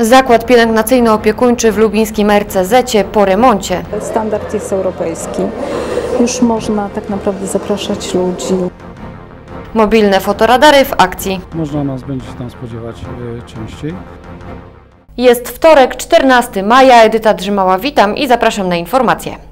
Zakład pielęgnacyjno-opiekuńczy w lubińskim RCZ po remoncie. Standard jest europejski. Już można tak naprawdę zapraszać ludzi. Mobilne fotoradary w akcji. Można nas będzie się tam spodziewać e, częściej. Jest wtorek, 14 maja. Edyta Drzymała, witam i zapraszam na informacje.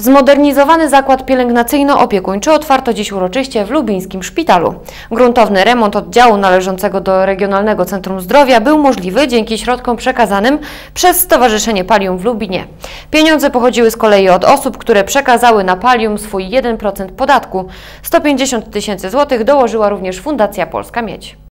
Zmodernizowany zakład pielęgnacyjno-opiekuńczy otwarto dziś uroczyście w lubińskim szpitalu. Gruntowny remont oddziału należącego do Regionalnego Centrum Zdrowia był możliwy dzięki środkom przekazanym przez Stowarzyszenie Palium w Lubinie. Pieniądze pochodziły z kolei od osób, które przekazały na Palium swój 1% podatku. 150 tysięcy złotych dołożyła również Fundacja Polska Miedź.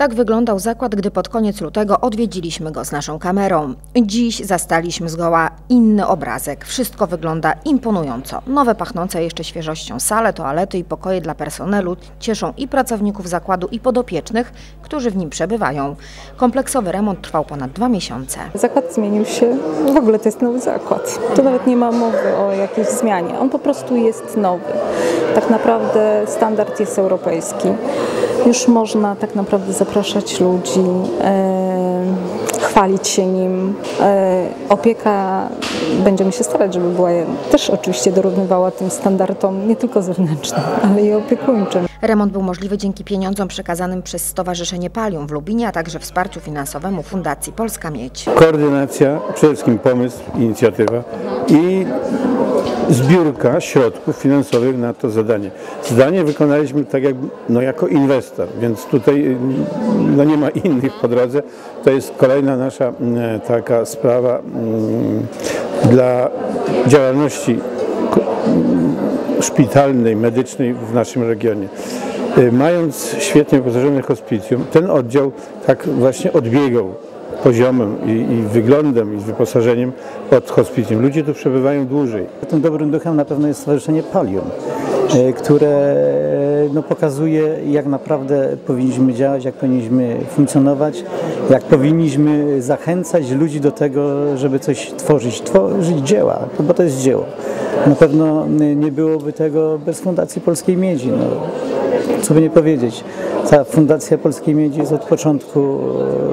Tak wyglądał zakład, gdy pod koniec lutego odwiedziliśmy go z naszą kamerą. Dziś zastaliśmy zgoła inny obrazek. Wszystko wygląda imponująco. Nowe, pachnące jeszcze świeżością sale, toalety i pokoje dla personelu cieszą i pracowników zakładu, i podopiecznych, którzy w nim przebywają. Kompleksowy remont trwał ponad dwa miesiące. Zakład zmienił się, w ogóle to jest nowy zakład. Tu nawet nie ma mowy o jakiejś zmianie. On po prostu jest nowy. Tak naprawdę standard jest europejski. Już można tak naprawdę zapraszać ludzi, e, chwalić się nim. E, opieka, będziemy się starać, żeby była też oczywiście dorównywała tym standardom nie tylko zewnętrznym, ale i opiekuńczym. Remont był możliwy dzięki pieniądzom przekazanym przez Stowarzyszenie Palium w Lubinie, a także wsparciu finansowemu Fundacji Polska Miedź. Koordynacja, przede wszystkim pomysł, inicjatywa i zbiórka środków finansowych na to zadanie. Zadanie wykonaliśmy tak jak, no, jako inwestor, więc tutaj no, nie ma innych po drodze. To jest kolejna nasza mm, taka sprawa mm, dla działalności mm, szpitalnej, medycznej w naszym regionie. Y, Mając świetnie wyposażone hospicjum, ten oddział tak właśnie odbiegał poziomem i, i wyglądem i wyposażeniem od hospicjum. Ludzie tu przebywają dłużej. Tym dobrym duchem na pewno jest Stowarzyszenie Palium, e, które no, pokazuje, jak naprawdę powinniśmy działać, jak powinniśmy funkcjonować, jak powinniśmy zachęcać ludzi do tego, żeby coś tworzyć, tworzyć dzieła, no, bo to jest dzieło. Na pewno nie byłoby tego bez Fundacji Polskiej Miedzi. No, co by nie powiedzieć. Ta Fundacja Polskiej Miedzi jest od początku e,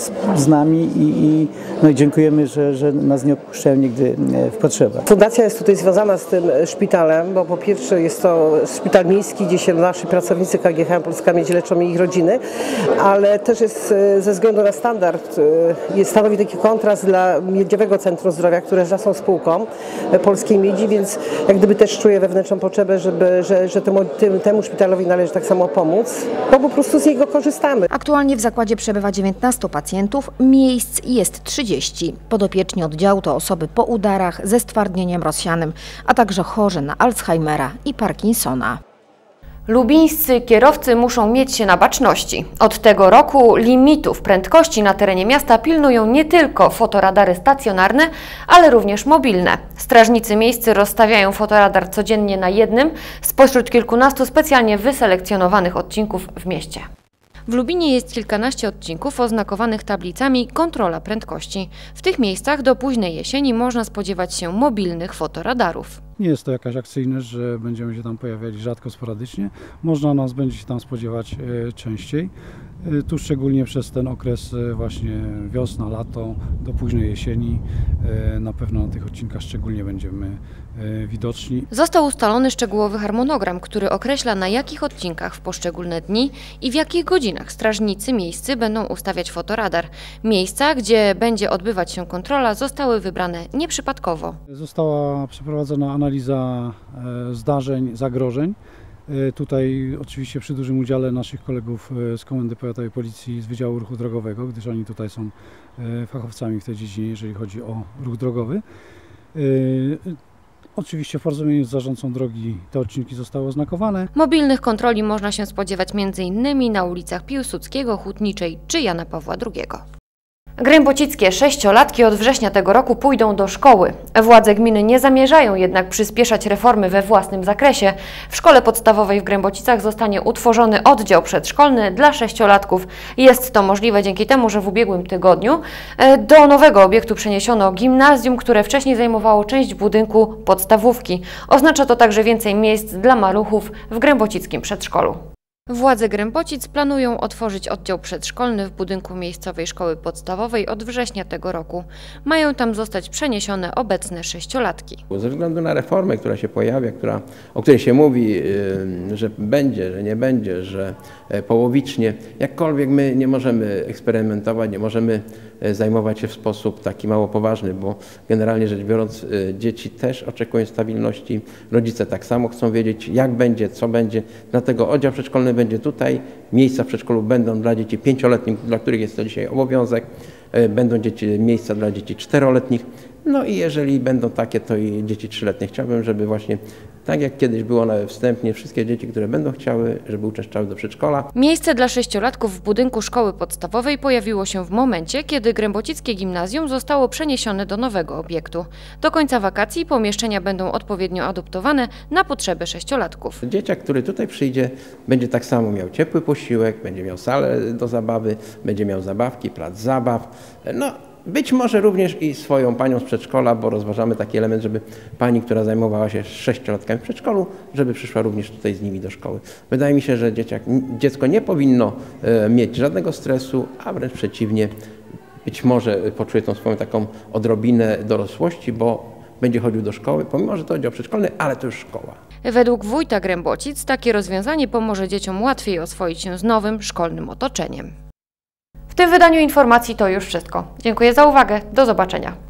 z, z nami i, i, no i dziękujemy, że, że nas nie opuszczają nigdy e, w potrzebach. Fundacja jest tutaj związana z tym szpitalem, bo po pierwsze jest to szpital miejski, gdzie się nasi pracownicy KGHM Polska Miedź leczą i ich rodziny, ale też jest e, ze względu na standard, jest, stanowi taki kontrast dla Miedziowego Centrum Zdrowia, które jest naszą spółką Polskiej Miedzi, więc jak gdyby też czuję wewnętrzną potrzebę, żeby, że, że temu, tym, temu szpitalowi należy tak samo pomóc, bo po prostu z niego korzystamy. Aktualnie w zakładzie przebywa 19 pacjentów, miejsc jest 30. Podopieczni oddziału to osoby po udarach, ze stwardnieniem rozsianym, a także chorzy na Alzheimera i Parkinsona. Lubińscy kierowcy muszą mieć się na baczności. Od tego roku limitów prędkości na terenie miasta pilnują nie tylko fotoradary stacjonarne, ale również mobilne. Strażnicy miejscy rozstawiają fotoradar codziennie na jednym spośród kilkunastu specjalnie wyselekcjonowanych odcinków w mieście. W Lubinie jest kilkanaście odcinków oznakowanych tablicami kontrola prędkości. W tych miejscach do późnej jesieni można spodziewać się mobilnych fotoradarów. Nie jest to jakaś akcyjność, że będziemy się tam pojawiali rzadko, sporadycznie. Można nas będzie się tam spodziewać e, częściej. E, Tu szczególnie przez ten okres e, właśnie wiosna, lato do późnej jesieni e, na pewno na tych odcinkach szczególnie będziemy widoczni. Został ustalony szczegółowy harmonogram, który określa na jakich odcinkach w poszczególne dni i w jakich godzinach strażnicy miejscy będą ustawiać fotoradar. Miejsca, gdzie będzie odbywać się kontrola, zostały wybrane nieprzypadkowo. Została przeprowadzona analiza e, zdarzeń, zagrożeń. E, Tutaj oczywiście przy dużym udziale naszych kolegów e, z Komendy Powiatowej Policji z Wydziału Ruchu Drogowego, gdyż oni tutaj są e, fachowcami w tej dziedzinie, jeżeli chodzi o ruch drogowy. Oczywiście w porozumieniu z zarządcą drogi te odcinki zostały oznakowane. Mobilnych kontroli można się spodziewać m.in. na ulicach Piłsudskiego, Hutniczej czy Jana Pawła II. Grębocickie sześciolatki od września tego roku pójdą do szkoły. Władze gminy nie zamierzają jednak przyspieszać reformy we własnym zakresie. W szkole podstawowej w Grębocicach zostanie utworzony oddział przedszkolny dla sześciolatków. Jest to możliwe dzięki temu, że w ubiegłym tygodniu e, do nowego obiektu przeniesiono gimnazjum, które wcześniej zajmowało część budynku podstawówki. Oznacza to także więcej miejsc dla maluchów w Grębocickim przedszkolu. Władze Grębocic planują otworzyć oddział przedszkolny w budynku miejscowej szkoły podstawowej od września tego roku. Mają tam zostać przeniesione obecne sześciolatki. Ze względu na reformę, która się pojawia, która, o której się mówi, yy, że będzie, że nie będzie, że e, połowicznie, jakkolwiek my nie możemy eksperymentować, nie możemy zajmować się w sposób taki mało poważny, bo generalnie rzecz biorąc e, dzieci też oczekują stabilności, rodzice tak samo chcą wiedzieć jak będzie, co będzie, dlatego oddział przedszkolny będzie tutaj, miejsca w przedszkolu będą dla dzieci pięcioletnich, dla których jest to dzisiaj obowiązek, E, Będą dzieci, miejsca dla dzieci czteroletnich. No i jeżeli będą takie, to i dzieci trzyletnie. Chciałbym, żeby właśnie tak jak kiedyś było na wstępnie, wszystkie dzieci, które będą chciały, żeby uczęszczały do przedszkola, Miejsce dla sześciolatków w budynku szkoły podstawowej pojawiło się w momencie, kiedy Grębocickie Gimnazjum zostało przeniesione do nowego obiektu. Do końca wakacji pomieszczenia będą odpowiednio adoptowane na potrzeby sześciolatków. dzieciak, który tutaj przyjdzie, będzie tak samo miał ciepły posiłek, będzie miał salę do zabawy, będzie miał zabawki, plac zabaw. No, być może również i swoją panią z przedszkola, bo rozważamy taki element, żeby pani, która zajmowała się sześciolatkami w przedszkolu, żeby przyszła również tutaj z nimi do szkoły. Wydaje mi się, że dzieciak, dziecko nie powinno e, mieć żadnego stresu, a wręcz przeciwnie, być może poczuje tą swoją taką odrobinę dorosłości, bo będzie chodził do szkoły, pomimo, że to oddział przedszkolny, ale to już szkoła. Według wójta Grębocic takie rozwiązanie pomoże dzieciom łatwiej oswoić się z nowym szkolnym otoczeniem. W tym wydaniu informacji to już wszystko. Dziękuję za uwagę. Do zobaczenia.